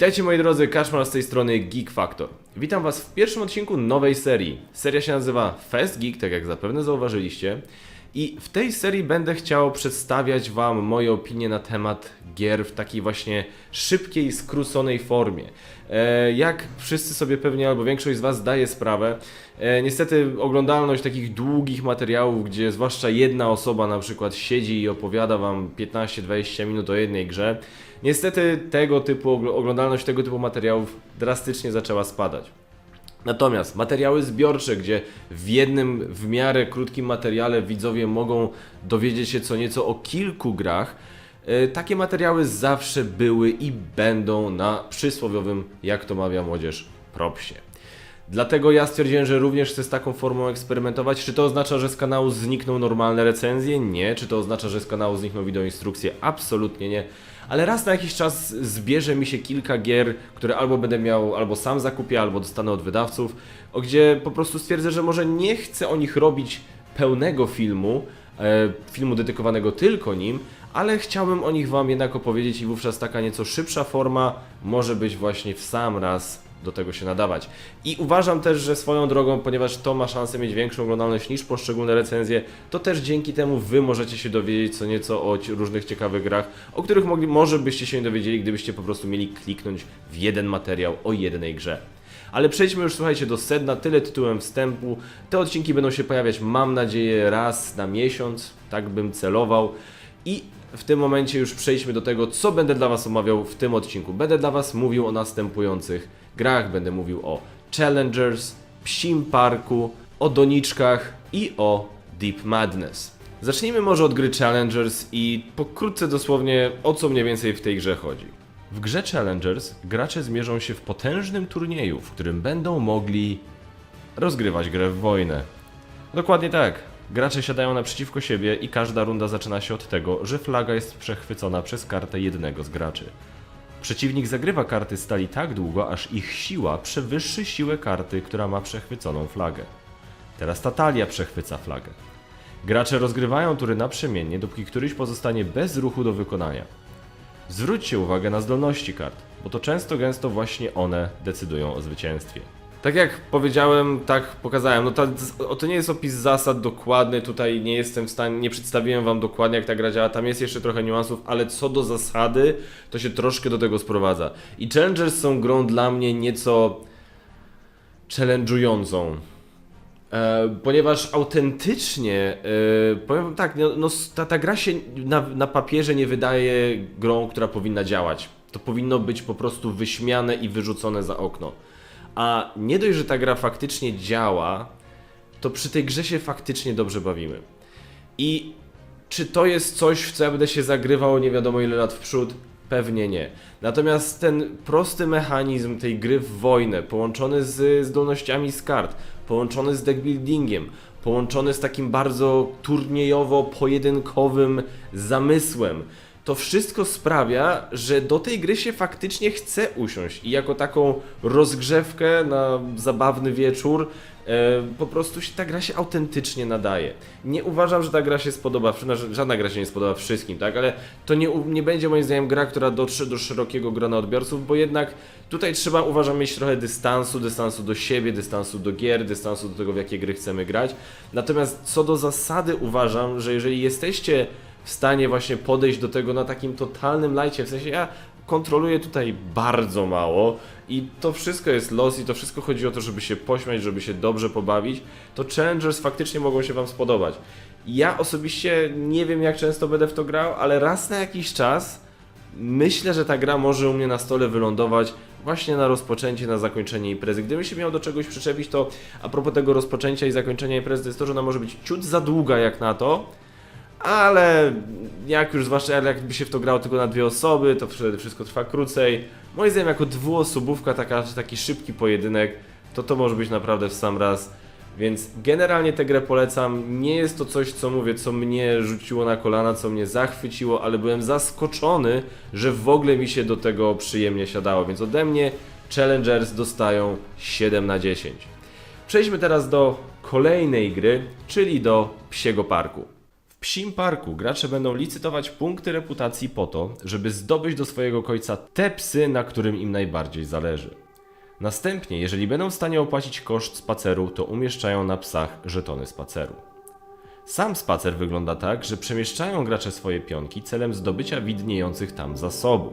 Witajcie moi drodzy, Kaszmar z tej strony Geek Factor. Witam was w pierwszym odcinku nowej serii. Seria się nazywa Fast Geek, tak jak zapewne zauważyliście. I w tej serii będę chciał przedstawiać wam moje opinie na temat gier w takiej właśnie szybkiej, skróconej formie. E, jak wszyscy sobie pewnie, albo większość z was zdaje sprawę, e, niestety oglądalność takich długich materiałów, gdzie zwłaszcza jedna osoba na przykład siedzi i opowiada wam 15-20 minut o jednej grze, Niestety tego typu ogl- oglądalność tego typu materiałów drastycznie zaczęła spadać. Natomiast materiały zbiorcze, gdzie w jednym w miarę krótkim materiale widzowie mogą dowiedzieć się co nieco o kilku grach, e, takie materiały zawsze były i będą na przysłowiowym, jak to mawia młodzież, propsie. Dlatego ja stwierdziłem, że również chcę z taką formą eksperymentować. Czy to oznacza, że z kanału znikną normalne recenzje? Nie. Czy to oznacza, że z kanału znikną wideoinstrukcje? Absolutnie nie. Ale raz na jakiś czas zbierze mi się kilka gier, które albo będę miał, albo sam zakupię, albo dostanę od wydawców, gdzie po prostu stwierdzę, że może nie chcę o nich robić pełnego filmu, e, filmu dedykowanego tylko nim, ale chciałbym o nich Wam jednak opowiedzieć i wówczas taka nieco szybsza forma może być właśnie w sam raz do tego się nadawać. I uważam też, że swoją drogą, ponieważ to ma szansę mieć większą oglądalność niż poszczególne recenzje, to też dzięki temu Wy możecie się dowiedzieć co nieco o różnych ciekawych grach, o których mogli, może byście się nie dowiedzieli, gdybyście po prostu mieli kliknąć w jeden materiał o jednej grze. Ale przejdźmy już, słuchajcie, do sedna, tyle tytułem wstępu. Te odcinki będą się pojawiać, mam nadzieję, raz na miesiąc, tak bym celował. I w tym momencie już przejdźmy do tego, co będę dla Was omawiał w tym odcinku. Będę dla Was mówił o następujących grach, będę mówił o Challengers, Psim Parku, o doniczkach i o Deep Madness. Zacznijmy może od gry Challengers i pokrótce dosłownie o co mniej więcej w tej grze chodzi. W grze Challengers gracze zmierzą się w potężnym turnieju, w którym będą mogli rozgrywać grę w wojnę. Dokładnie tak. Gracze siadają naprzeciwko siebie i każda runda zaczyna się od tego, że flaga jest przechwycona przez kartę jednego z graczy. Przeciwnik zagrywa karty stali tak długo, aż ich siła przewyższy siłę karty, która ma przechwyconą flagę. Teraz ta talia przechwyca flagę. Gracze rozgrywają tury naprzemiennie, dopóki któryś pozostanie bez ruchu do wykonania. Zwróćcie uwagę na zdolności kart, bo to często gęsto właśnie one decydują o zwycięstwie. Tak jak powiedziałem, tak pokazałem, no to, to nie jest opis zasad dokładny, tutaj nie jestem w stanie, nie przedstawiłem wam dokładnie jak ta gra działa, tam jest jeszcze trochę niuansów, ale co do zasady, to się troszkę do tego sprowadza. I Challengers są grą dla mnie nieco challenge'ującą. E, ponieważ autentycznie, e, powiem tak, no, no, ta, ta gra się na, na papierze nie wydaje grą, która powinna działać. To powinno być po prostu wyśmiane i wyrzucone za okno. A nie dość, że ta gra faktycznie działa, to przy tej grze się faktycznie dobrze bawimy. I czy to jest coś, w co ja będę się zagrywał nie wiadomo ile lat w przód? Pewnie nie. Natomiast ten prosty mechanizm tej gry w wojnę, połączony z zdolnościami z kart, połączony z deckbuildingiem, połączony z takim bardzo turniejowo-pojedynkowym zamysłem, to wszystko sprawia, że do tej gry się faktycznie chce usiąść i jako taką rozgrzewkę na zabawny wieczór e, po prostu się, ta gra się autentycznie nadaje. Nie uważam, że ta gra się spodoba, żadna gra się nie spodoba wszystkim, tak, ale to nie, nie będzie moim zdaniem gra, która dotrze do szerokiego grona odbiorców, bo jednak tutaj trzeba uważam mieć trochę dystansu, dystansu do siebie, dystansu do gier, dystansu do tego w jakie gry chcemy grać. Natomiast co do zasady uważam, że jeżeli jesteście w stanie właśnie podejść do tego na takim totalnym lajcie. W sensie ja kontroluję tutaj bardzo mało i to wszystko jest los i to wszystko chodzi o to, żeby się pośmiać, żeby się dobrze pobawić, to Challengers faktycznie mogą się Wam spodobać. Ja osobiście nie wiem jak często będę w to grał, ale raz na jakiś czas myślę, że ta gra może u mnie na stole wylądować właśnie na rozpoczęcie, na zakończenie imprezy. Gdybym się miał do czegoś przyczepić, to a propos tego rozpoczęcia i zakończenia imprezy, to jest to, że ona może być ciut za długa jak na to, ale jak już zwłaszcza jakby się w to grało tylko na dwie osoby, to wtedy wszystko trwa krócej. Moim zdaniem jako dwuosobówka, taka, taki szybki pojedynek, to to może być naprawdę w sam raz. Więc generalnie tę grę polecam. Nie jest to coś, co mówię, co mnie rzuciło na kolana, co mnie zachwyciło, ale byłem zaskoczony, że w ogóle mi się do tego przyjemnie siadało. Więc ode mnie Challengers dostają 7 na 10. Przejdźmy teraz do kolejnej gry, czyli do Psiego Parku. Psim Parku gracze będą licytować punkty reputacji po to, żeby zdobyć do swojego końca te psy, na którym im najbardziej zależy. Następnie, jeżeli będą w stanie opłacić koszt spaceru, to umieszczają na psach żetony spaceru. Sam spacer wygląda tak, że przemieszczają gracze swoje pionki celem zdobycia widniejących tam zasobów.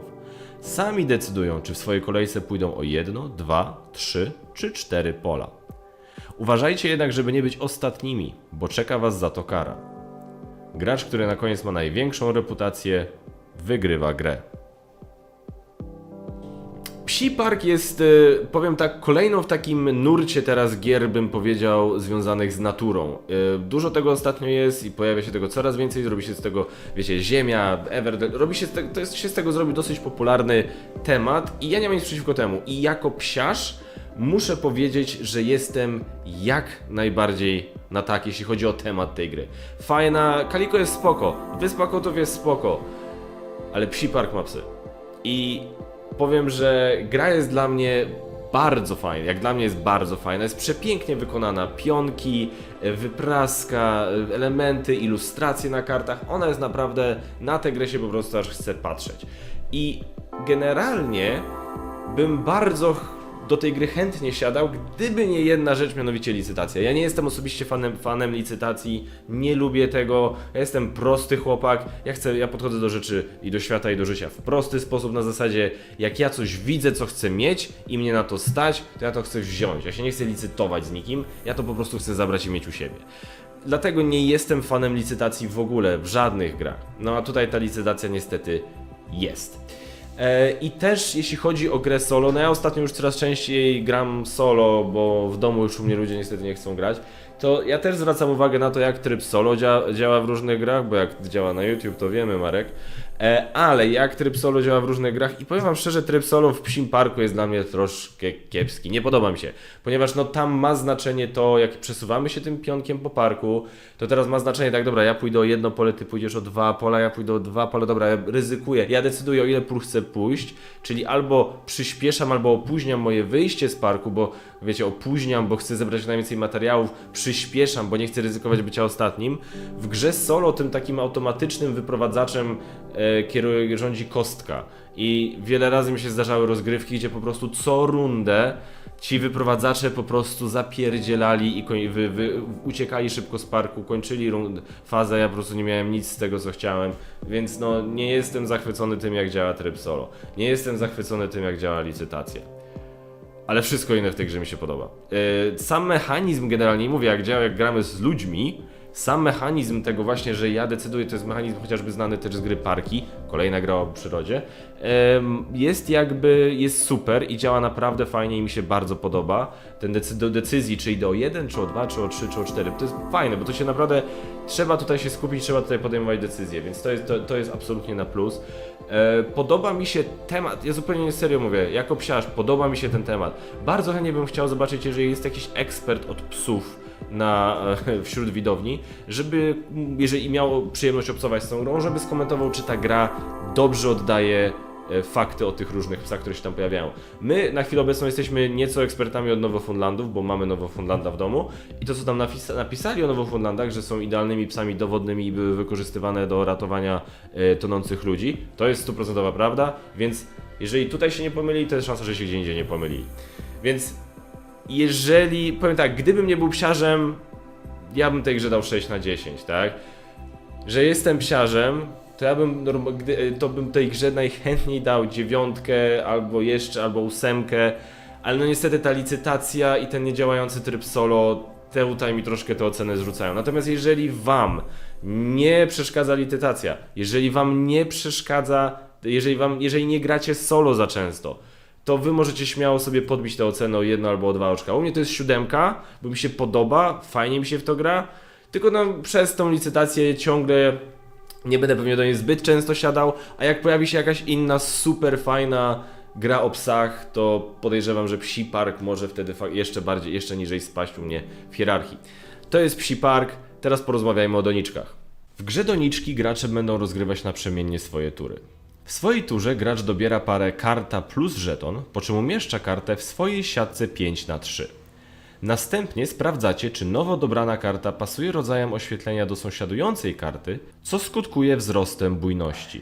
Sami decydują, czy w swojej kolejce pójdą o jedno, dwa, trzy czy cztery pola. Uważajcie jednak, żeby nie być ostatnimi, bo czeka was za to kara. Gracz, który na koniec ma największą reputację, wygrywa grę. Psi Park jest, e, powiem tak, kolejną w takim nurcie teraz gier, bym powiedział, związanych z naturą. E, Dużo tego ostatnio jest i pojawia się tego coraz więcej, zrobi się z tego, wiecie, Ziemia, Everdell, robi się to jest, się z tego zrobi dosyć popularny temat i ja nie mam nic przeciwko temu. I jako psiarz muszę powiedzieć, że jestem jak najbardziej na tak, jeśli chodzi o temat tej gry. Fajna, Kaliko jest spoko, Wyspa Kotów jest spoko, ale Psi Park ma psy. I powiem, że gra jest dla mnie bardzo fajna. Jak dla mnie jest bardzo fajna. Jest przepięknie wykonana. Pionki, e, wypraska, e, elementy, ilustracje na kartach. Ona jest naprawdę na tę grę się po prostu aż chce patrzeć. I generalnie bym bardzo do tej gry chętnie siadał, gdyby nie jedna rzecz, mianowicie licytacja. Ja nie jestem osobiście fanem, fanem licytacji, nie lubię tego, ja jestem prosty chłopak, ja chcę, ja podchodzę do rzeczy i do świata i do życia w prosty sposób, na zasadzie, jak ja coś widzę, co chcę mieć i mnie na to stać, to ja to chcę wziąć. Ja się nie chcę licytować z nikim, ja to po prostu chcę zabrać i mieć u siebie. Dlatego nie jestem fanem licytacji w ogóle, w żadnych grach. No a tutaj ta licytacja niestety jest. E, I też jeśli chodzi o grę solo, no ja ostatnio już coraz częściej gram solo, bo w domu już u mnie ludzie niestety nie chcą grać, to ja też zwracam uwagę na to, jak tryb solo dzia działa w różnych grach, bo jak działa na YouTube, to wiemy, Marek. E, ale jak tryb solo działa w różnych grach? I powiem wam szczerze, tryb solo w Psim Parku jest dla mnie troszkę kiepski, nie podoba mi się, ponieważ no tam ma znaczenie to, jak przesuwamy się tym pionkiem po parku, to teraz ma znaczenie tak, dobra, ja pójdę o jedno pole, ty pójdziesz o dwa pola, ja pójdę o dwa pola, dobra, ja ryzykuję, ja decyduję o ile pól chcę pójść, czyli albo przyspieszam, albo opóźniam moje wyjście z parku, bo wiecie, opóźniam, bo chcę zebrać najwięcej materiałów, przyspieszam, bo nie chcę ryzykować bycia ostatnim. W grze solo tym takim automatycznym wyprowadzaczem kieruje, rządzi kostka. I wiele razy mi się zdarzały rozgrywki, gdzie po prostu co rundę ci wyprowadzacze po prostu zapierdzielali i koń, wy, wy, uciekali szybko z parku, kończyli rund, fazę, ja po prostu nie miałem nic z tego, co chciałem, więc no nie jestem zachwycony tym, jak działa tryb solo. Nie jestem zachwycony tym, jak działa licytacja. Ale wszystko inne w tej grze mi się podoba. Yy, sam mechanizm generalnie, mówię, jak działa, jak gramy z ludźmi, sam mechanizm tego właśnie, że ja decyduję, to jest mechanizm chociażby znany też z gry Parki, kolejna gra o przyrodzie, jest jakby, jest super i działa naprawdę fajnie i mi się bardzo podoba. Ten decy do decyzji, czy idę o 1, czy o 2, czy o 3, czy o 4, to jest fajne, bo to się naprawdę, trzeba tutaj się skupić, trzeba tutaj podejmować decyzje, więc to jest, to, to jest absolutnie na plus. E, podoba mi się temat, ja zupełnie serio mówię, jako psiarz, podoba mi się ten temat. Bardzo chętnie bym chciał zobaczyć, jeżeli jest jakiś ekspert od psów na, wśród widowni, żeby, jeżeli miał przyjemność obcować z tą grą, żeby skomentował, czy ta gra dobrze oddaje e, fakty o tych różnych psach, które się tam pojawiają. My na chwilę obecną jesteśmy nieco ekspertami od Nowofundlandów, bo mamy Nowofundlanda w domu i to, co tam napisa napisali o Nowofundlandach, że są idealnymi psami dowodnymi i były wykorzystywane do ratowania e, tonących ludzi, to jest stuprocentowa prawda, więc jeżeli tutaj się nie pomyli, to jest szansa, że się gdzie indziej nie pomyli. Więc jeżeli, powiem tak, gdybym nie był psiarzem, ja bym tej grze dał 6 na 10, tak? Że jestem psiarzem, to ja bym, gdy, to bym tej grze najchętniej dał dziewiątkę, albo jeszcze, albo ósemkę, ale no niestety ta licytacja i ten niedziałający tryb solo, te tutaj mi troszkę te oceny zrzucają. Natomiast jeżeli wam nie przeszkadza licytacja, jeżeli wam nie przeszkadza, jeżeli wam, jeżeli nie gracie solo za często, to wy możecie śmiało sobie podbić tę ocenę o jedno albo o dwa oczka. U mnie to jest siódemka, bo mi się podoba, fajnie mi się w to gra, tylko no, przez tą licytację ciągle nie będę pewnie do niej zbyt często siadał, a jak pojawi się jakaś inna super fajna gra o psach, to podejrzewam, że Psi Park może wtedy jeszcze bardziej, jeszcze niżej spaść u mnie w hierarchii. To jest Psi Park, teraz porozmawiajmy o doniczkach. W grze doniczki gracze będą rozgrywać naprzemiennie swoje tury. W swojej turze gracz dobiera parę karta plus żeton, po czym umieszcza kartę w swojej siatce 5 na 3. Następnie sprawdzacie, czy nowo dobrana karta pasuje rodzajem oświetlenia do sąsiadującej karty, co skutkuje wzrostem bujności.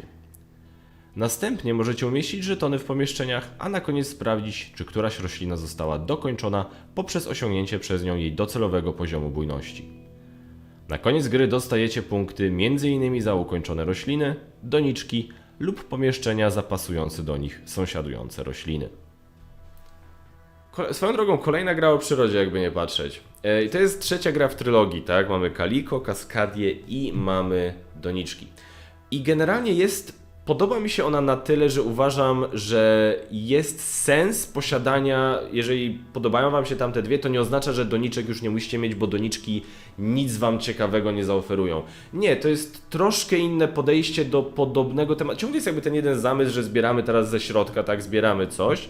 Następnie możecie umieścić żetony w pomieszczeniach, a na koniec sprawdzić, czy któraś roślina została dokończona poprzez osiągnięcie przez nią jej docelowego poziomu bujności. Na koniec gry dostajecie punkty m.in. za ukończone rośliny, doniczki lub pomieszczenia zapasujące do nich sąsiadujące rośliny. Swoją drogą, kolejna gra o przyrodzie, jakby nie patrzeć. E, I to jest trzecia gra w trylogii, tak? Mamy Kaliko, Kaskadię i mamy Doniczki. I generalnie jest. Podoba mi się ona na tyle, że uważam, że jest sens posiadania. Jeżeli podobają Wam się tamte dwie, to nie oznacza, że doniczek już nie musicie mieć, bo doniczki nic Wam ciekawego nie zaoferują. Nie, to jest troszkę inne podejście do podobnego tematu. Ciągle jest jakby ten jeden zamysł, że zbieramy teraz ze środka, tak? Zbieramy coś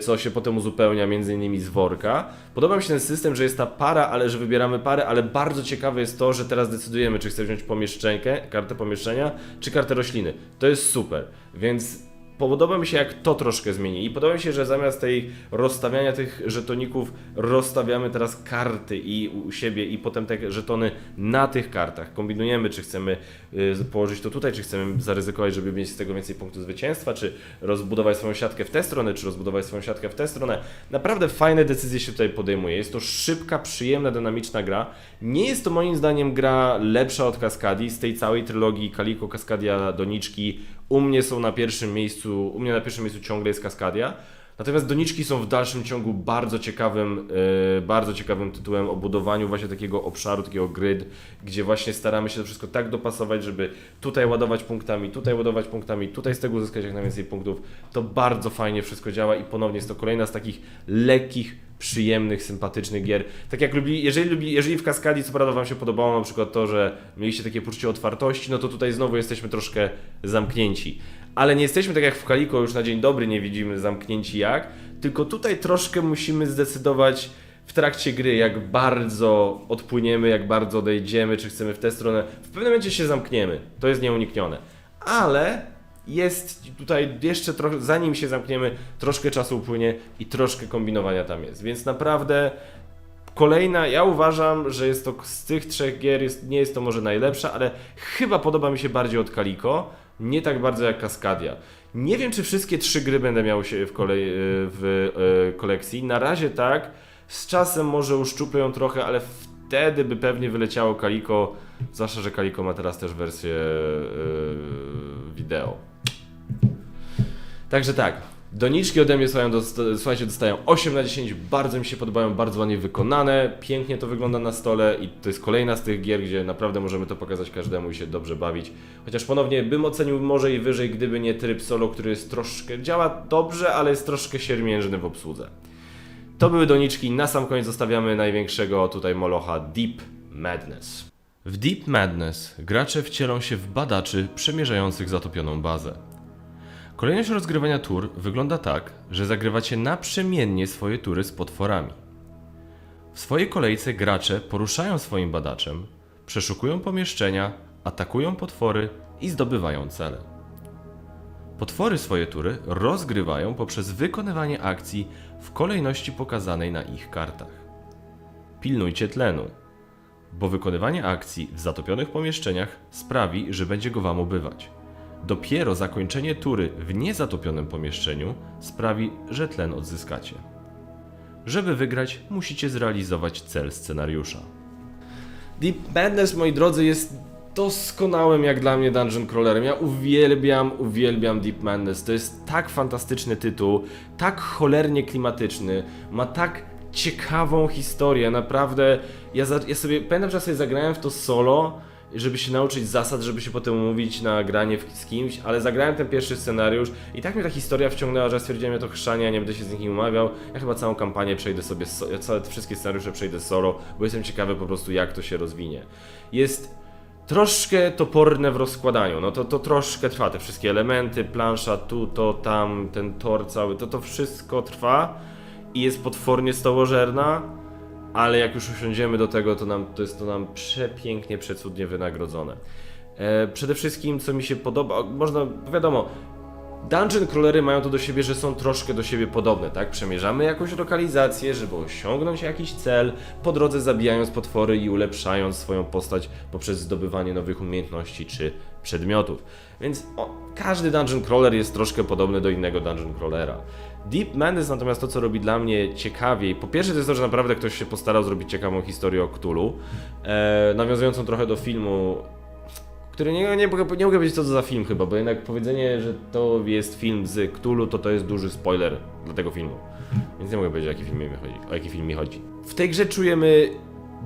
co się potem uzupełnia między innymi z worka. Podoba mi się ten system, że jest ta para, ale że wybieramy parę, ale bardzo ciekawe jest to, że teraz decydujemy, czy chcesz wziąć pomieszczenkę, kartę pomieszczenia, czy kartę rośliny. To jest super, więc podoba mi się jak to troszkę zmieni i podoba mi się, że zamiast tej rozstawiania tych żetoników rozstawiamy teraz karty i u siebie i potem te żetony na tych kartach. Kombinujemy, czy chcemy y, położyć to tutaj, czy chcemy zaryzykować, żeby mieć z tego więcej punktów zwycięstwa, czy rozbudować swoją siatkę w tę stronę, czy rozbudować swoją siatkę w tę stronę. Naprawdę fajne decyzje się tutaj podejmuje. Jest to szybka, przyjemna, dynamiczna gra. Nie jest to moim zdaniem gra lepsza od Kaskadii. Z tej całej trylogii Kaliko, Kaskadia, Doniczki u mnie są na pierwszym miejscu, u mnie na pierwszym miejscu ciągle jest Kaskadia. Natomiast Doniczki są w dalszym ciągu bardzo ciekawym, yy, bardzo ciekawym tytułem o budowaniu właśnie takiego obszaru, takiego grid, gdzie właśnie staramy się to wszystko tak dopasować, żeby tutaj ładować punktami, tutaj ładować punktami, tutaj z tego uzyskać jak najwięcej punktów. To bardzo fajnie wszystko działa i ponownie jest to kolejna z takich lekkich, przyjemnych, sympatycznych gier. Tak jak lubi, jeżeli, lubi, jeżeli w Kaskadii co prawda Wam się podobało na przykład to, że mieliście takie poczucie otwartości, no to tutaj znowu jesteśmy troszkę zamknięci. Ale nie jesteśmy tak jak w Kaliko, już na dzień dobry nie widzimy zamknięci jak, tylko tutaj troszkę musimy zdecydować w trakcie gry, jak bardzo odpłyniemy, jak bardzo odejdziemy, czy chcemy w tę stronę. W pewnym momencie się zamkniemy, to jest nieuniknione. Ale jest tutaj jeszcze trochę, zanim się zamkniemy, troszkę czasu upłynie i troszkę kombinowania tam jest. Więc naprawdę kolejna, ja uważam, że jest to z tych trzech gier, jest, nie jest to może najlepsza, ale chyba podoba mi się bardziej od Kaliko, nie tak bardzo jak Kaskadia. Nie wiem, czy wszystkie trzy gry będę miał się w, kolej, w e, kolekcji. Na razie tak. Z czasem może uszczuplę ją trochę, ale wtedy by pewnie wyleciało Kaliko. Zwłaszcza, że Kaliko ma teraz też wersję e, wideo. Także tak. Doniczki ode mnie słuchajcie, dosta- słuchajcie, dostają 8 na 10, bardzo mi się podobają, bardzo ładnie wykonane, pięknie to wygląda na stole i to jest kolejna z tych gier, gdzie naprawdę możemy to pokazać każdemu i się dobrze bawić. Chociaż ponownie bym ocenił może i wyżej, gdyby nie tryb solo, który jest troszkę, działa dobrze, ale jest troszkę siermiężny w obsłudze. To były doniczki, na sam koniec zostawiamy największego tutaj molocha Deep Madness. W Deep Madness gracze wcielą się w badaczy przemierzających zatopioną bazę. Kolejność rozgrywania tur wygląda tak, że zagrywacie naprzemiennie swoje tury z potworami. W swojej kolejce gracze poruszają swoim badaczem, przeszukują pomieszczenia, atakują potwory i zdobywają cele. Potwory swoje tury rozgrywają poprzez wykonywanie akcji w kolejności pokazanej na ich kartach. Pilnujcie tlenu, bo wykonywanie akcji w zatopionych pomieszczeniach sprawi, że będzie go wam ubywać. Dopiero zakończenie tury w niezatopionym pomieszczeniu sprawi, że tlen odzyskacie. Żeby wygrać, musicie zrealizować cel scenariusza. Deep Madness, moi drodzy, jest doskonałym jak dla mnie dungeon crawlerem. Ja uwielbiam, uwielbiam Deep Madness. To jest tak fantastyczny tytuł, tak cholernie klimatyczny, ma tak ciekawą historię. Naprawdę, ja, za, ja sobie pamiętam, że sobie zagrałem w to solo żeby się nauczyć zasad, żeby się potem umówić na granie w, z kimś, ale zagrałem ten pierwszy scenariusz i tak mnie ta historia wciągnęła, że stwierdziłem, ja to chrzanie, nie będę się z nikim umawiał, ja chyba całą kampanię przejdę sobie, so, ja całe wszystkie scenariusze przejdę solo, bo jestem ciekawy po prostu jak to się rozwinie. Jest troszkę toporne w rozkładaniu, no to, to troszkę trwa, te wszystkie elementy, plansza, tu, to, tam, ten tor cały, to to wszystko trwa i jest potwornie stołożerna, ale jak już usiądziemy do tego, to, nam, to jest to nam przepięknie, przecudnie wynagrodzone. E, przede wszystkim, co mi się podoba, można, wiadomo, Dungeon crawlery mają to do siebie, że są troszkę do siebie podobne, tak? Przemierzamy jakąś lokalizację, żeby osiągnąć jakiś cel, po drodze zabijając potwory i ulepszając swoją postać poprzez zdobywanie nowych umiejętności czy przedmiotów. Więc o, każdy dungeon crawler jest troszkę podobny do innego dungeon crawlera. Deep Madness natomiast to, co robi dla mnie ciekawiej, po pierwsze to jest to, że naprawdę ktoś się postarał zrobić ciekawą historię o Cthulhu, e, nawiązującą trochę do filmu który nie, nie, nie mogę powiedzieć co to za film chyba, bo jednak powiedzenie, że to jest film z Cthulhu, to to jest duży spoiler dla tego filmu. Więc nie mogę powiedzieć o jaki film mi chodzi. O jaki film mi chodzi. W tej grze czujemy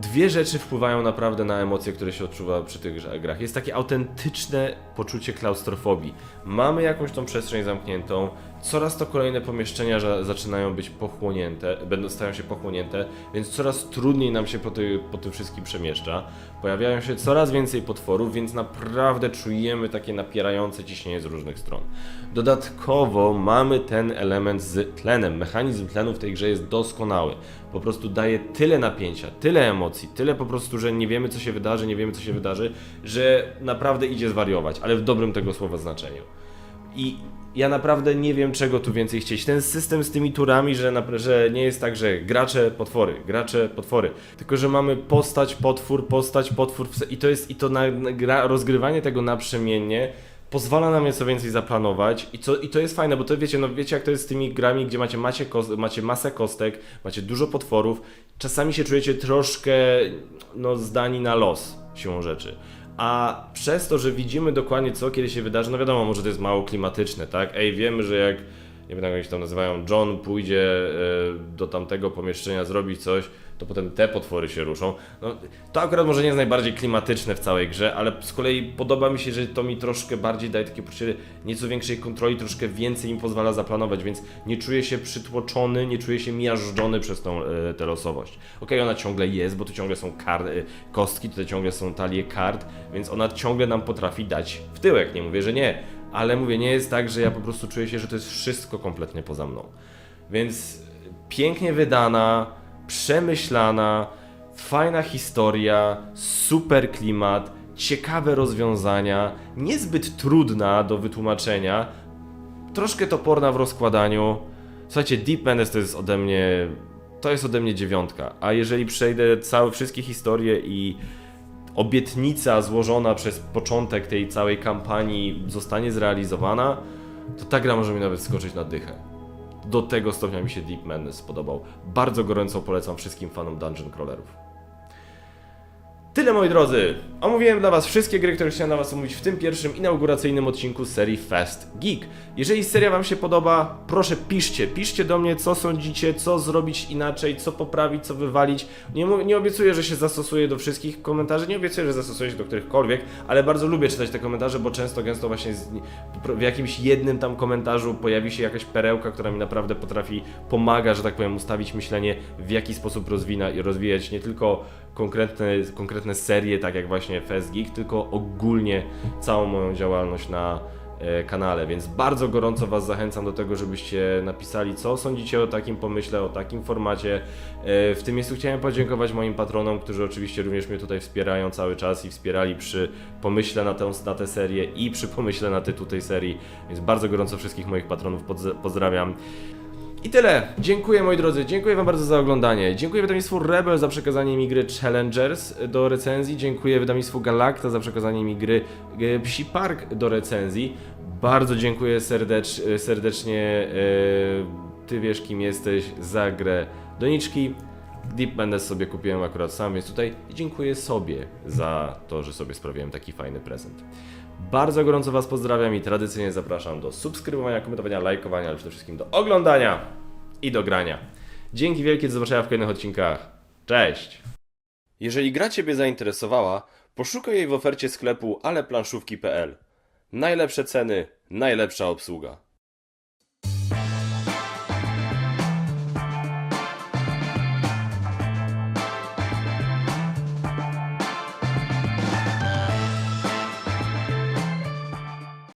dwie rzeczy wpływają naprawdę na emocje, które się odczuwa przy tych grach. Jest takie autentyczne poczucie klaustrofobii. Mamy jakąś tą przestrzeń zamkniętą, coraz to kolejne pomieszczenia za- zaczynają być pochłonięte, będą stają się pochłonięte, więc coraz trudniej nam się po, ty, po tym wszystkim przemieszcza. Pojawiają się coraz więcej potworów, więc naprawdę czujemy takie napierające ciśnienie z różnych stron. Dodatkowo mamy ten element z tlenem. Mechanizm tlenu w tej grze jest doskonały. Po prostu daje tyle napięcia, tyle emocji, tyle po prostu, że nie wiemy co się wydarzy, nie wiemy co się wydarzy, że naprawdę idzie zwariować, ale w dobrym tego słowa znaczeniu. I ja naprawdę nie wiem, czego tu więcej chcieć. Ten system z tymi turami, że, że nie jest tak, że gracze, potwory, gracze, potwory, tylko że mamy postać, potwór, postać, potwór i to jest, i to na, na gra, rozgrywanie tego naprzemiennie pozwala nam nieco więcej zaplanować i, co, i to jest fajne, bo to wiecie, no wiecie jak to jest z tymi grami, gdzie macie, macie, macie masę kostek, macie dużo potworów, czasami się czujecie troszkę no, zdani na los siłą rzeczy. A przez to, że widzimy dokładnie co kiedy się wydarzy, no wiadomo, może to jest mało klimatyczne, tak? Ej, wiemy, że jak, nie wiem jak oni się tam nazywają, John pójdzie e, do tamtego pomieszczenia zrobić coś, to potem te potwory się ruszą. No, to akurat może nie jest najbardziej klimatyczne w całej grze, ale z kolei podoba mi się, że to mi troszkę bardziej daje takie poczucie nieco większej kontroli, troszkę więcej mi pozwala zaplanować, więc nie czuję się przytłoczony, nie czuję się miażdżony przez tą e, tę losowość. Okej, ona ciągle jest, bo tu ciągle są kar, e, kostki, tutaj ciągle są talie kart, więc ona ciągle nam potrafi dać w tyłek, nie mówię, że nie, ale mówię, nie jest tak, że ja po prostu czuję się, że to jest wszystko kompletnie poza mną. Więc pięknie wydana, przemyślana, fajna historia, super klimat, ciekawe rozwiązania, niezbyt trudna do wytłumaczenia, troszkę toporna w rozkładaniu. Słuchajcie, Deep Menace to jest ode mnie. To jest ode mnie dziewiątka. A jeżeli przejdę całe wszystkie historie i obietnica złożona przez początek tej całej kampanii zostanie zrealizowana, to ta gra może mi nawet skoczyć na dychę. Do tego stopnia mi się Deep Madness spodobał. Bardzo gorąco polecam wszystkim fanom Dungeon Crawlerów. Tyle moi drodzy. Omówiłem dla was wszystkie gry, które chciałem dla was omówić w tym pierwszym inauguracyjnym odcinku serii Fast Geek. Jeżeli seria wam się podoba, proszę piszcie, piszcie do mnie co sądzicie, co zrobić inaczej, co poprawić, co wywalić. Nie, nie obiecuję, że się zastosuję do wszystkich komentarzy, nie obiecuję, że zastosuję się do którychkolwiek, ale bardzo lubię czytać te komentarze, bo często gęsto właśnie z, w jakimś jednym tam komentarzu pojawi się jakaś perełka, która mi naprawdę potrafi, pomaga, że tak powiem, ustawić myślenie, w jaki sposób rozwina, rozwijać nie tylko konkretne, konkretne serie, tak jak właśnie Fast Geek, tylko ogólnie całą moją działalność na e, kanale, więc bardzo gorąco Was zachęcam do tego, żebyście napisali, co sądzicie o takim pomyśle, o takim formacie. E, W tym miejscu chciałem podziękować moim patronom, którzy oczywiście również mnie tutaj wspierają cały czas i wspierali przy pomyśle na tę, na tę serię i przy pomyśle na tytuł tej serii, więc bardzo gorąco wszystkich moich patronów pozdrawiam. I tyle. Dziękuję moi drodzy, dziękuję wam bardzo za oglądanie. Dziękuję wydawnictwu Rebel za przekazanie mi gry Challengers do recenzji. Dziękuję wydawnictwu Galacta za przekazanie mi gry e, Psi Park do recenzji. Bardzo dziękuję serdecz, serdecznie. E, ty wiesz kim jesteś za grę Doniczki. Deep Madness sobie kupiłem akurat sam, więc tutaj dziękuję sobie za to, że sobie sprawiłem taki fajny prezent. Bardzo gorąco Was pozdrawiam i tradycyjnie zapraszam do subskrybowania, komentowania, lajkowania, ale przede wszystkim do oglądania i do grania. Dzięki wielkie, do zobaczenia w kolejnych odcinkach. Cześć! Jeżeli gra Ciebie zainteresowała, poszukaj jej w ofercie sklepu aleplanszówki.pl. Najlepsze ceny, najlepsza obsługa.